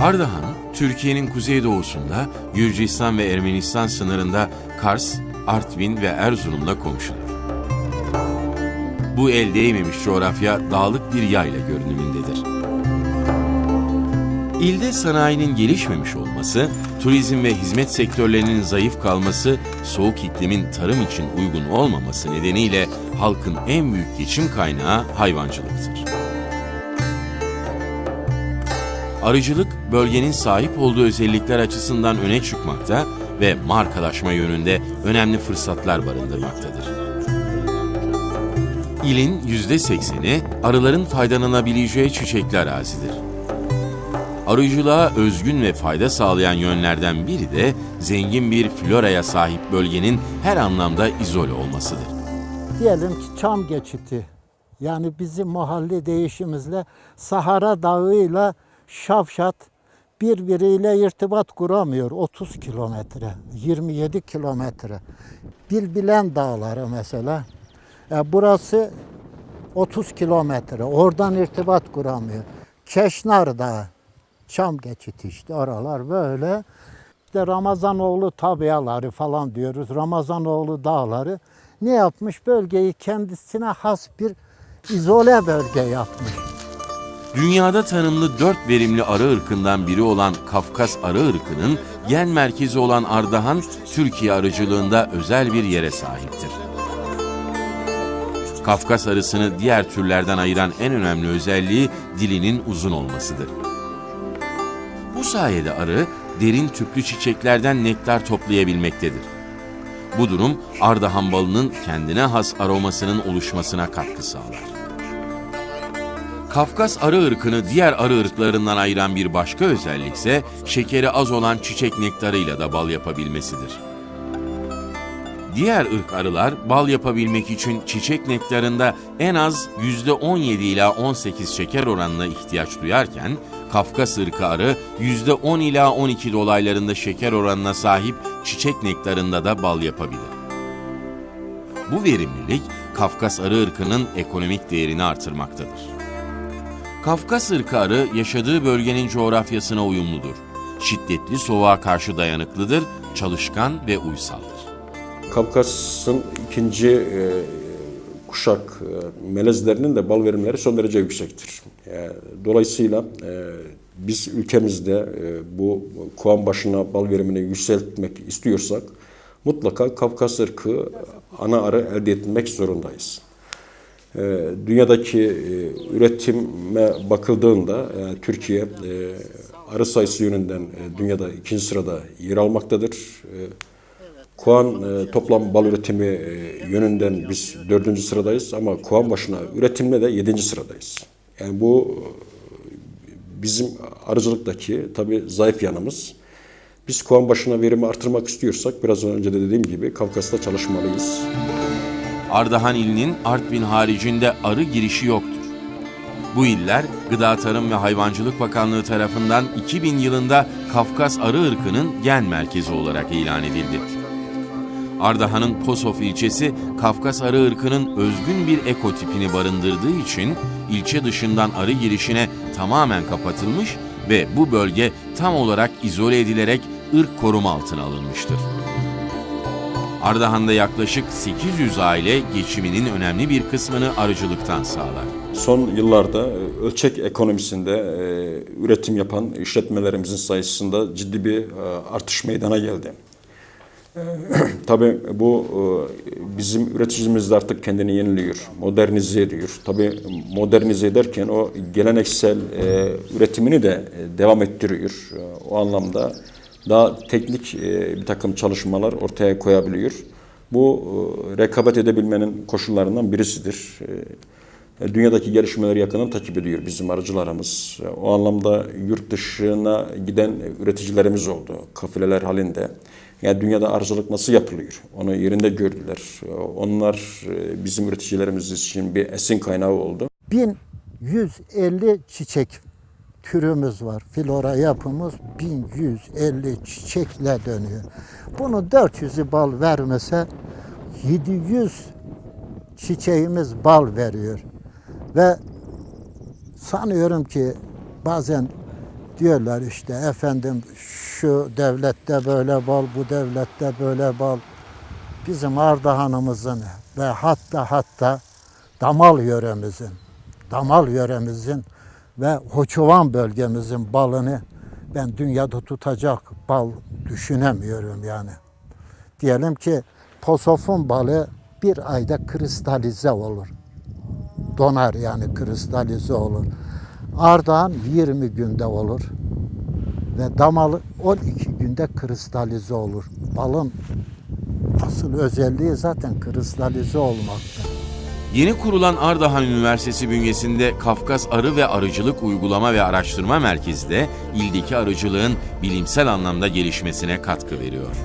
Ardahan, Türkiye'nin kuzeydoğusunda Gürcistan ve Ermenistan sınırında Kars, Artvin ve Erzurum'la komşudur. Bu el değmemiş coğrafya dağlık bir yayla görünümündedir. İlde sanayinin gelişmemiş olması, turizm ve hizmet sektörlerinin zayıf kalması, soğuk iklimin tarım için uygun olmaması nedeniyle halkın en büyük geçim kaynağı hayvancılıktır. Arıcılık, bölgenin sahip olduğu özellikler açısından öne çıkmakta ve markalaşma yönünde önemli fırsatlar barındırmaktadır. İlin %80'i arıların faydalanabileceği çiçekli arazidir. Arıcılığa özgün ve fayda sağlayan yönlerden biri de zengin bir floraya sahip bölgenin her anlamda izole olmasıdır. Diyelim ki çam geçiti. Yani bizim mahalle değişimizle Sahara Dağı'yla Şavşat birbiriyle irtibat kuramıyor. 30 kilometre, 27 kilometre. Bilbilen dağları mesela. E, burası 30 kilometre. Oradan irtibat kuramıyor. Keşnar Dağı, Çam geçiti işte oralar böyle. İşte Ramazanoğlu tabiaları falan diyoruz. Ramazanoğlu dağları ne yapmış? Bölgeyi kendisine has bir izole bölge yapmış. Dünyada tanımlı dört verimli arı ırkından biri olan Kafkas arı ırkının gen merkezi olan Ardahan, Türkiye arıcılığında özel bir yere sahiptir. Kafkas arısını diğer türlerden ayıran en önemli özelliği dilinin uzun olmasıdır. Bu sayede arı derin tüplü çiçeklerden nektar toplayabilmektedir. Bu durum Ardahan balının kendine has aromasının oluşmasına katkı sağlar. Kafkas arı ırkını diğer arı ırklarından ayıran bir başka özellik ise şekeri az olan çiçek nektarıyla da bal yapabilmesidir. Diğer ırk arılar bal yapabilmek için çiçek nektarında en az %17 ila 18 şeker oranına ihtiyaç duyarken Kafkas ırkı arı %10 ila 12 dolaylarında şeker oranına sahip çiçek nektarında da bal yapabilir. Bu verimlilik Kafkas arı ırkının ekonomik değerini artırmaktadır. Kafkas ırkı arı yaşadığı bölgenin coğrafyasına uyumludur. Şiddetli soğuğa karşı dayanıklıdır, çalışkan ve uysaldır. Kafkas'ın ikinci e, kuşak e, melezlerinin de bal verimleri son derece yüksektir. E, dolayısıyla e, biz ülkemizde e, bu kovan başına bal verimini yükseltmek istiyorsak mutlaka Kafkas ırkı ana arı elde etmek zorundayız. E, dünyadaki e, üretime bakıldığında e, Türkiye e, arı sayısı yönünden dünyada ikinci sırada yer almaktadır. E, toplam bal üretimi yönünden biz dördüncü sıradayız ama kovan başına üretimde de yedinci sıradayız. Yani bu bizim arıcılıktaki tabii zayıf yanımız. Biz kovan başına verimi artırmak istiyorsak biraz önce de dediğim gibi Kafkas'ta çalışmalıyız. Ardahan ilinin Artvin haricinde arı girişi yoktur. Bu iller Gıda Tarım ve Hayvancılık Bakanlığı tarafından 2000 yılında Kafkas arı ırkının gen merkezi olarak ilan edildi. Ardahan'ın Posof ilçesi Kafkas arı ırkının özgün bir ekotipini barındırdığı için ilçe dışından arı girişine tamamen kapatılmış ve bu bölge tam olarak izole edilerek ırk koruma altına alınmıştır. Ardahan'da yaklaşık 800 aile geçiminin önemli bir kısmını arıcılıktan sağlar. Son yıllarda e, ölçek ekonomisinde e, üretim yapan işletmelerimizin sayısında ciddi bir e, artış meydana geldi. Tabii bu bizim üreticimiz de artık kendini yeniliyor, modernize ediyor. Tabii modernize ederken o geleneksel üretimini de devam ettiriyor. O anlamda daha teknik e, bir takım çalışmalar ortaya koyabiliyor. Bu e, rekabet edebilmenin koşullarından birisidir. E, Dünyadaki gelişmeleri yakından takip ediyor bizim arıcılarımız. O anlamda yurt dışına giden üreticilerimiz oldu, kafileler halinde. Yani dünyada arıcılık nasıl yapılıyor? Onu yerinde gördüler. Onlar bizim üreticilerimiz için bir esin kaynağı oldu. 1150 çiçek türümüz var. Flora yapımız 1150 çiçekle dönüyor. Bunu 400'ü bal vermese 700 çiçeğimiz bal veriyor. Ve sanıyorum ki bazen Diyorlar işte efendim şu devlette böyle bal, bu devlette böyle bal. Bizim Ardahan'ımızın ve hatta hatta Damal yöremizin, Damal yöremizin ve Hoçovan bölgemizin balını ben dünyada tutacak bal düşünemiyorum yani. Diyelim ki posofun balı bir ayda kristalize olur. Donar yani kristalize olur. Ardahan 20 günde olur. Ve damalı 12 günde kristalize olur. Balın asıl özelliği zaten kristalize olmakta. Yeni kurulan Ardahan Üniversitesi bünyesinde Kafkas Arı ve Arıcılık Uygulama ve Araştırma Merkezi de ildeki arıcılığın bilimsel anlamda gelişmesine katkı veriyor.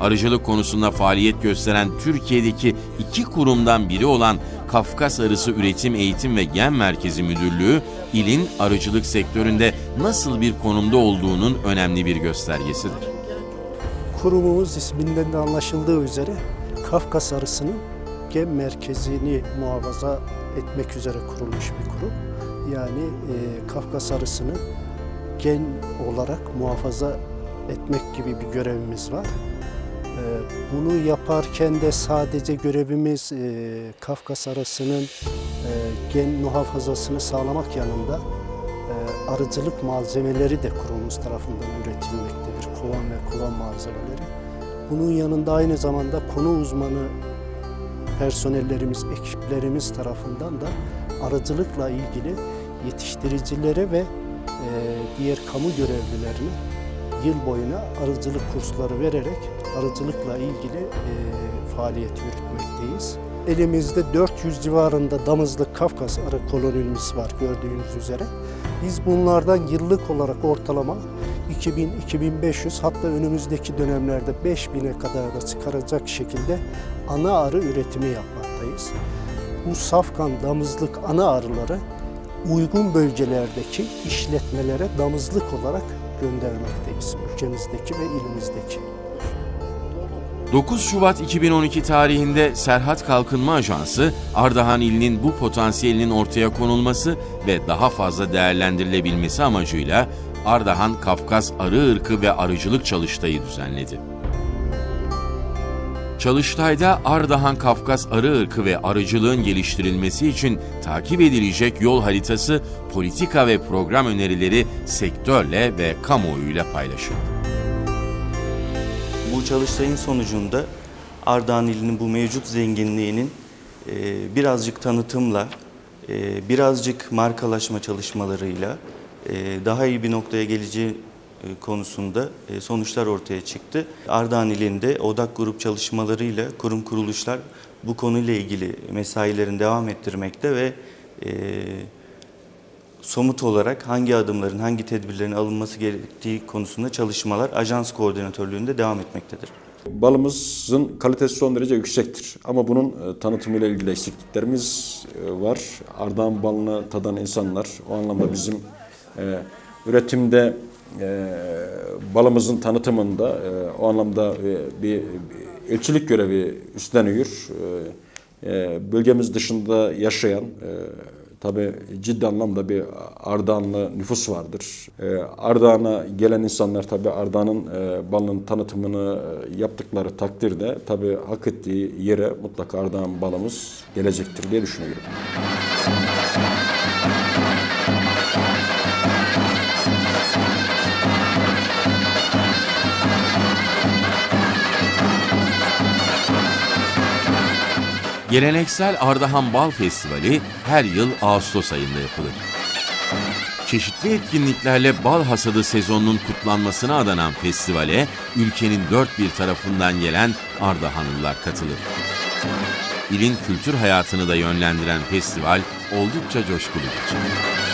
Arıcılık konusunda faaliyet gösteren Türkiye'deki iki kurumdan biri olan Kafkas Arısı Üretim Eğitim ve Gen Merkezi Müdürlüğü, ilin arıcılık sektöründe nasıl bir konumda olduğunun önemli bir göstergesidir. Kurumumuz isminden de anlaşıldığı üzere Kafkas Arısı'nın gen merkezini muhafaza etmek üzere kurulmuş bir kurum. Yani e, Kafkas Arısı'nı gen olarak muhafaza etmek gibi bir görevimiz var. E, bunu yaparken de sadece görevimiz e, Kafkas Arısı'nın e, gen muhafazasını sağlamak yanında e, arıcılık malzemeleri de kurumumuz tarafından üretilmektedir. Kovan ve kovan malzemeleri. Bunun yanında aynı zamanda konu uzmanı personellerimiz, ekiplerimiz tarafından da arıcılıkla ilgili yetiştiricilere ve e, diğer kamu görevlilerine yıl boyuna arıcılık kursları vererek arıcılıkla ilgili e, faaliyet yürütmekteyiz. Elimizde 400 civarında damızlık Kafkas arı kolonimiz var gördüğünüz üzere. Biz bunlardan yıllık olarak ortalama 2000-2500 hatta önümüzdeki dönemlerde 5000'e kadar da çıkaracak şekilde ana arı üretimi yapmaktayız. Bu safkan damızlık ana arıları uygun bölgelerdeki işletmelere damızlık olarak göndermekteyiz. Ülkemizdeki ve ilimizdeki. 9 Şubat 2012 tarihinde Serhat Kalkınma Ajansı, Ardahan ilinin bu potansiyelinin ortaya konulması ve daha fazla değerlendirilebilmesi amacıyla Ardahan Kafkas Arı Irkı ve Arıcılık Çalıştayı düzenledi. Çalıştay'da Ardahan Kafkas Arı Irkı ve arıcılığın geliştirilmesi için takip edilecek yol haritası, politika ve program önerileri sektörle ve kamuoyuyla paylaşıldı. Bu çalıştayın sonucunda Ardahan ilinin bu mevcut zenginliğinin e, birazcık tanıtımla, e, birazcık markalaşma çalışmalarıyla e, daha iyi bir noktaya geleceği konusunda sonuçlar ortaya çıktı. Ardahan ilinde odak grup çalışmalarıyla kurum kuruluşlar bu konuyla ilgili mesailerini devam ettirmekte ve somut olarak hangi adımların, hangi tedbirlerin alınması gerektiği konusunda çalışmalar ajans koordinatörlüğünde devam etmektedir. Balımızın kalitesi son derece yüksektir. Ama bunun e, tanıtımıyla ilgili eksikliklerimiz e, var. Ardahan balını tadan insanlar o anlamda bizim e, üretimde e, balımızın tanıtımında e, o anlamda e, bir, bir elçilik görevi üstleniyor. E, e, bölgemiz dışında yaşayan e, tabi ciddi anlamda bir Ardahanlı nüfus vardır. E, Ardahan'a gelen insanlar tabi Ardahan'ın e, balının tanıtımını e, yaptıkları takdirde tabi hak ettiği yere mutlaka Ardahan balımız gelecektir diye düşünüyorum. Geleneksel Ardahan Bal Festivali her yıl Ağustos ayında yapılır. Çeşitli etkinliklerle bal hasadı sezonunun kutlanmasına adanan festivale ülkenin dört bir tarafından gelen Ardahanlılar katılır. İlin kültür hayatını da yönlendiren festival oldukça coşkulu geçer.